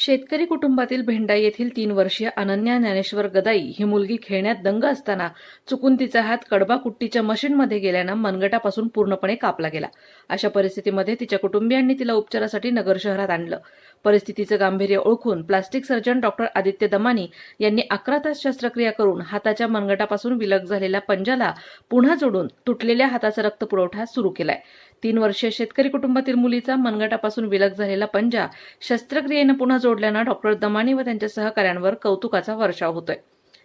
शेतकरी कुटुंबातील भेंडा येथील तीन वर्षीय अनन्या ज्ञानेश्वर गदाई ही मुलगी खेळण्यात दंग असताना चुकून तिचा हात कडबा कुट्टीच्या मशीनमध्ये गेल्यानं मनगटापासून पूर्णपणे कापला गेला. अशा परिस्थितीमध्ये तिच्या कुटुंबियांनी तिला उपचारासाठी नगर शहरात आणलं. परिस्थितीचं गांभीर्य ओळखून plastic surgeon doctor Aditya Damani यांनी अकरा तास शस्त्रक्रिया करून हाताच्या मनगटापासून विलग झालेल्या पंजाला पुन्हा जोडून तुटलेल्या हाताचा रक्तपुरवठा सुरू केलाय. तीन वर्षीय शेतकरी कुटुंबातील मुलीचा मनगटापासून विलग झालेला पंजा शस्त्रक्रियेनं पुन्हा जोडल्यानं डॉक्टर दमानी व त्यांच्या सहकाऱ्यांवर कौतुकाचा वर्षाव होतोय.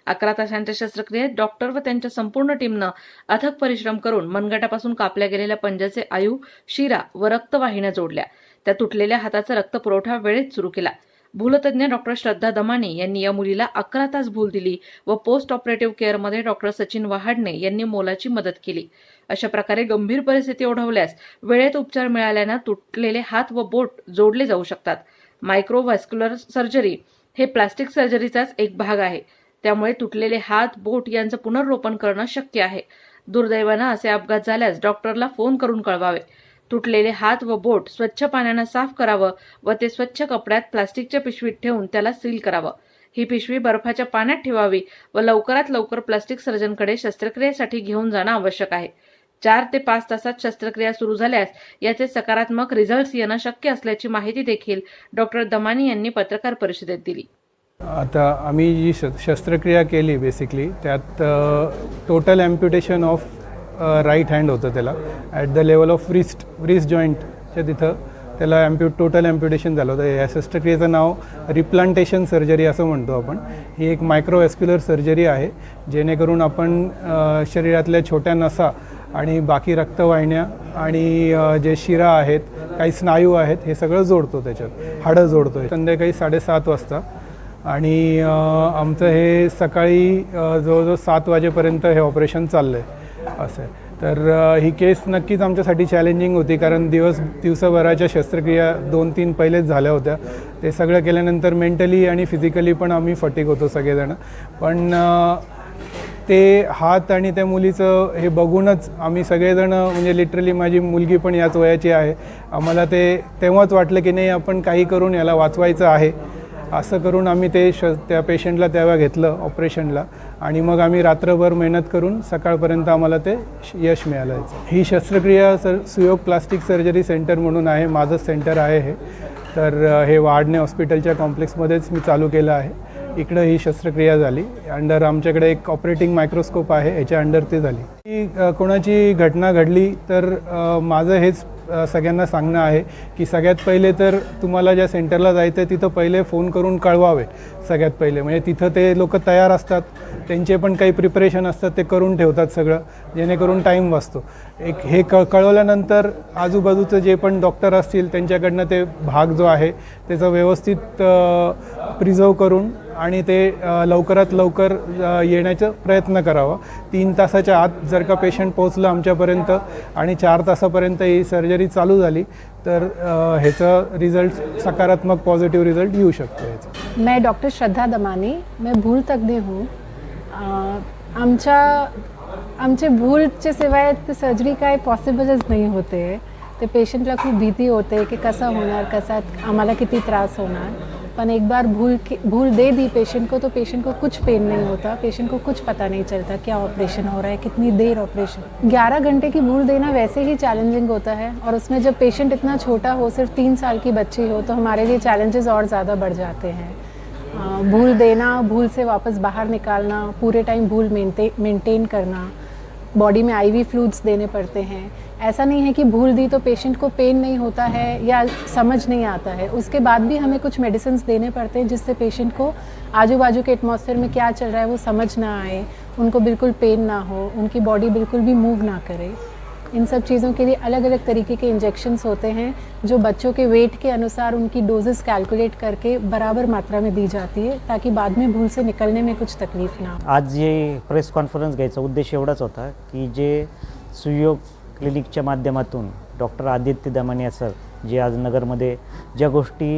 अकरा तासांच्या शस्त्रक्रियेत डॉक्टर व त्यांच्या संपूर्ण टीमनं अथक परिश्रम करून मनगटापासून कापल्या गेलेल्या पंजाचे आयु शिरा व रक्तवाहिन्या जोडल्या. त्या तुटलेल्या हाताचा रक्तपुरवठा वेळेत सुरू केला. भूलतज्ञ डॉक्टर श्रद्धा दमाने यांनी या मुलीला अकरा तास भूल दिली व पोस्ट ऑपरेटिव्ह केअरमध्ये डॉक्टर सचिन वहाडणे यांनी मोलाची मदत केली. अशा प्रकारे गंभीर परिस्थिती ओढवल्यास वेळेत उपचार मिळाल्यानं तुटलेले हात व बोट जोडले जाऊ शकतात. मायक्रोव्हॅस्क्युलर सर्जरी हे प्लास्टिक सर्जरीचाच एक भाग आहे. त्यामुळे तुटलेले हात बोट यांचं पुनर्रोपण करणं शक्य आहे. दुर्दैवानं असे अपघात झाल्यास डॉक्टरला फोन करून कळवावे. तुटलेले हात व बोट स्वच्छ पाण्यानं साफ करावं व ते स्वच्छ कपड्यात प्लास्टिकच्या पिशवीत ठेवून त्याला सील करावं. ही पिशवी बर्फाच्या पाण्यात ठेवावी व लवकरात लवकर प्लास्टिक सर्जनकडे शस्त्रक्रियेसाठी घेऊन जाणं आवश्यक आहे. चार ते पाच तासात शस्त्रक्रिया सुरू झाल्यास याचे सकारात्मक रिझल्ट्स येणं शक्य असल्याची माहिती देखील डॉक्टर दमानी यांनी पत्रकार परिषदेत दिली. आता आम्ही जी श शस्त्रक्रिया केली बेसिकली त्यात total amputation of right hand होतं त्याला. At the level of wrist wrist जॉईंटच्या तिथं त्याला ॲम्प्यु टोटल ॲम्प्युटेशन झालं होतं. या शस्त्रक्रियेचं नाव रिप्लांटेशन सर्जरी असं म्हणतो आपण. ही एक मायक्रोवॅस्क्युलर सर्जरी आहे. जेणेकरून आपण शरीरातल्या छोट्या नसा आणि बाकी रक्तवाहिन्या आणि जे शिरा आहेत काही स्नायू आहेत हे सगळं जोडतो त्याच्यात. हाडं जोडतो संध्याकाळी साडेसात वाजता. आणि आमचं हे सकाळी जवळजवळ सात वाजेपर्यंत हे ऑपरेशन चाललं आहे असं. आहे तर ही केस नक्कीच आमच्यासाठी चॅलेंजिंग होती कारण दिवस दिवसभराच्या शस्त्रक्रिया दोन तीन पहिलेच झाल्या होत्या. ते सगळं केल्यानंतर मेंटली आणि फिजिकली पण आम्ही फटीक होतो सगळेजण. पण ते हात आणि त्या मुलीचं हे बघूनच आम्ही सगळेजण म्हणजे लिटरली माझी मुलगी पण याच वयाची आहे. आम्हाला ते तेव्हाच वाटलं की नाही आपण काही करून याला वाचवायचं आहे. असं करून आम्ही ते श त्या पेशंटला तेव्हा घेतलं ऑपरेशनला आणि मग आम्ही रात्रभर मेहनत करून सकाळपर्यंत आम्हाला ते श- यश मिळालं ही शस्त्रक्रिया sir Suyog plastic surgery centre म्हणून आहे माझंच सेंटर आहे हे. तर हे वाढणे हॉस्पिटलच्या कॉम्प्लेक्समध्येच मी चालू केलं आहे. इकडं ही शस्त्रक्रिया झाली. अंडर आमच्याकडे एक ऑपरेटिंग मायक्रोस्कोप आहे याच्या अंडर ते झाली. ही कोणाची घटना घडली तर माझं हेच सगळ्यांना सांगणं आहे की सगळ्यात पहिले तर तुम्हाला ज्या सेंटरला जायचं आहे तिथं पहिले फोन करून कळवावे. सगळ्यात पहिले. म्हणजे तिथं ते लोक तयार असतात त्यांचे पण काही प्रिपरेशन असतात ते करून ठेवतात सगळं जेणेकरून टाईम वाचतो. एक हे क कळवल्यानंतर आजूबाजूचं जे पण डॉक्टर असतील त्यांच्याकडनं ते भाग जो आहे त्याचा व्यवस्थित प्रिझर्व करून आणि ते लवकरात लवकर येण्याचा प्रयत्न करावा. तीन तासाच्या आत जर का पेशंट पोहोचलं आमच्यापर्यंत आणि चार तासापर्यंत ही सर्जरी चालू झाली तर ह्याचा ह्याचं रिझल्ट सकारात्मक पॉझिटिव्ह रिझल्ट येऊ शकतो ह्याचा मैं डॉक्टर श्रद्धा दमानी मैं भूल तज्ञ हूँ। आमच्या आमचे भूलचे शिवाय ते सर्जरी काय पॉसिबलच नाही होते. ते पेशंटला खूप भीती होते की कसा होणार कसा आम्हाला किती त्रास होणार. पण एक बार भूल भूल दे दी पेशेंट को तो पेशेंट को कुछ पेन नहीं होता। पेशेंट को कुछ पता नहीं चलता क्या ऑपरेशन हो रहा है, कितनी देर ऑपरेशन 11 घंटे की भूल देना वैसे ही चैलेंजिंग होता है और उसमें जब पेशेंट इतना छोटा हो, सिर्फ़ तीन साल की बच्ची हो तो हमारे लिए चैलेंजेस और ज़्यादा बढ़ जाते हैं। भूल देना, भूल से वापस बाहर निकालना, पूरे टाइम भूल मेंटे मेंटेन करना। बॉडी में आईवी फ्लूड्स देने पड़ते हैं। ऐसा नहीं है कि भूल दी तो पेशेंट को पेन नहीं होता है या समझ नहीं आता है। उसके बाद भी हमें कुछ मेडिसिन देने पड़ते हैं जिससे पेशेंट को आजू बाजू के एटमोसफेयर में क्या चल रहा है वो समझ ना आए, उनको बिल्कुल पेन ना हो, उनकी बॉडी बिल्कुल भी मूव ना करे। इन सब चीज़ों के लिए अलग अलग तरीके के इंजेक्शन्स होते हैं, जो बच्चों के वेट के अनुसार उनकी डोजेस कैलकुलेट करके बराबर मात्रा में दी जाती है, ताकि बाद में भूल से निकलने में कुछ तकलीफ़ ना आज जे प्रेस कॉन्फरन्स घ्यायचा उद्देश एवढाच होता की जे सुयोग क्लिनिकच्या माध्यमातून डॉक्टर आदित्य दमानिया सर जे आज नगर नगरमध्ये ज्या गोष्टी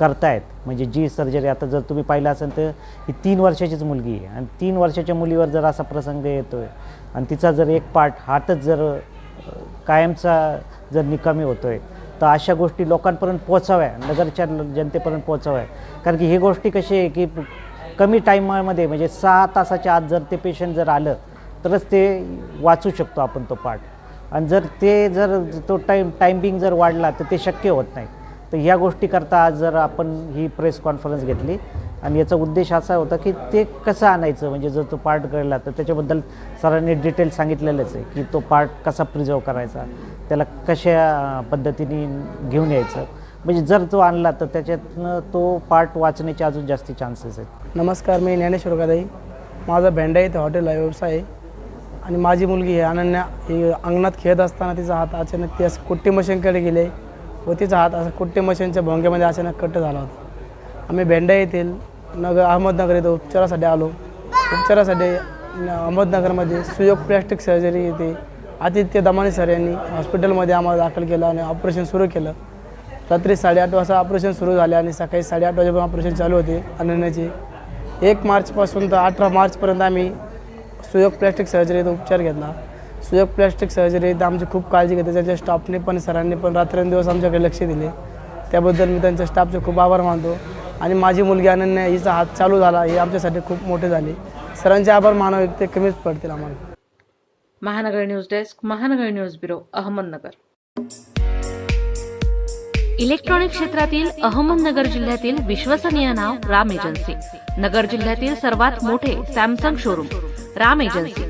करतायत. म्हणजे जी सर्जरी आता जर तुम्ही पाहिलं असेल तर ही तीन वर्षाचीच मुलगी आहे. आणि तीन वर्षाच्या मुलीवर जर असा प्रसंग येतो आहे आणि तिचा जर एक पार्ट हातच जर कायमचा जर निकामी होतो आहे तर अशा गोष्टी लोकांपर्यंत पोचाव्या नगरच्या जनतेपर्यंत पोचाव्या कारण की ही गोष्टी कशी आहे की कमी टाईमामध्ये म्हणजे सहा तासाच्या आत जर ते पेशंट जर आलं तरच ते वाचू शकतो आपण तो पार्ट आणि जर ते जर तो टाईम टायमिंग जर वाढला तर ते शक्य होत नाही. तर ह्या गोष्टीकरता आज जर आपण ही प्रेस कॉन्फरन्स घेतली आणि याचा उद्देश असा होता की ते कसं आणायचं? म्हणजे जर तो पार्ट कळला तर त्याच्याबद्दल सरांनी डिटेल सांगितलेलंच आहे की तो पार्ट कसा प्रिझर्व करायचा? त्याला कशा पद्धतीने घेऊन यायचं? म्हणजे जर तो आणला तर त्याच्यातनं तो पार्ट वाचण्याचे अजून जास्ती चान्सेस आहेत. नमस्कार मी ज्ञानेश्वर गादाई माझा भेंडा इथे हॉटेल आहे व्यवसाय आहे. आणि माझी मुलगी आहे अनन्या ही अंगणात खेळत असताना तिचा हात अचानक ती असं कुट्टी मशीनकडे गेले. तिचा हात असं कुट्टे मशीनच्या भोंग्यामध्ये अचानक कट झाला होता. आम्ही भेंडा येथील नगर अहमदनगर येथे उपचारासाठी आलो. उपचारासाठी अहमदनगरमध्ये सुयोग प्लॅस्टिक सर्जरी येते आदित्य दमाने सर यांनी हॉस्पिटलमध्ये आम्हाला दाखल केलं आणि ऑपरेशन सुरू केलं. रात्री साडेआठ वाजता ऑपरेशन सुरू झाले आणि सकाळी साडेआठ वाजेपर्यंत ऑपरेशन चालू होते अनन्याचे. एक मार्चपासून तर अठरा मार्चपर्यंत आम्ही सुयोग प्लॅस्टिक सर्जरीचा उपचार घेतला. सुयोग प्लॅस्टिक सर्जरीत आमची खूप काळजी घेते. त्याच्या स्टाफने पण सरांनी पण रात्रंदिवस आमच्याकडे लक्ष दिले. त्याबद्दल मी त्यांच्या स्टाफचे खूप आभार मानतो. आणि माझी मुलगी अनन्या हिचा हात चालू झाला हे आमच्यासाठी खूप मोठे झाले. सरांचे आभार मानावे ते कमीच पडतील आम्हाला. Mahanagar news desk Mahanagar news bureau Ahmednagar. Electronic क्षेत्रातील अहमदनगर जिल्ह्यातील विश्वसनीय नाव राम एजन्सी. नगर जिल्ह्यातील सर्वात मोठे सॅमसंग शोरूम राम एजन्सी.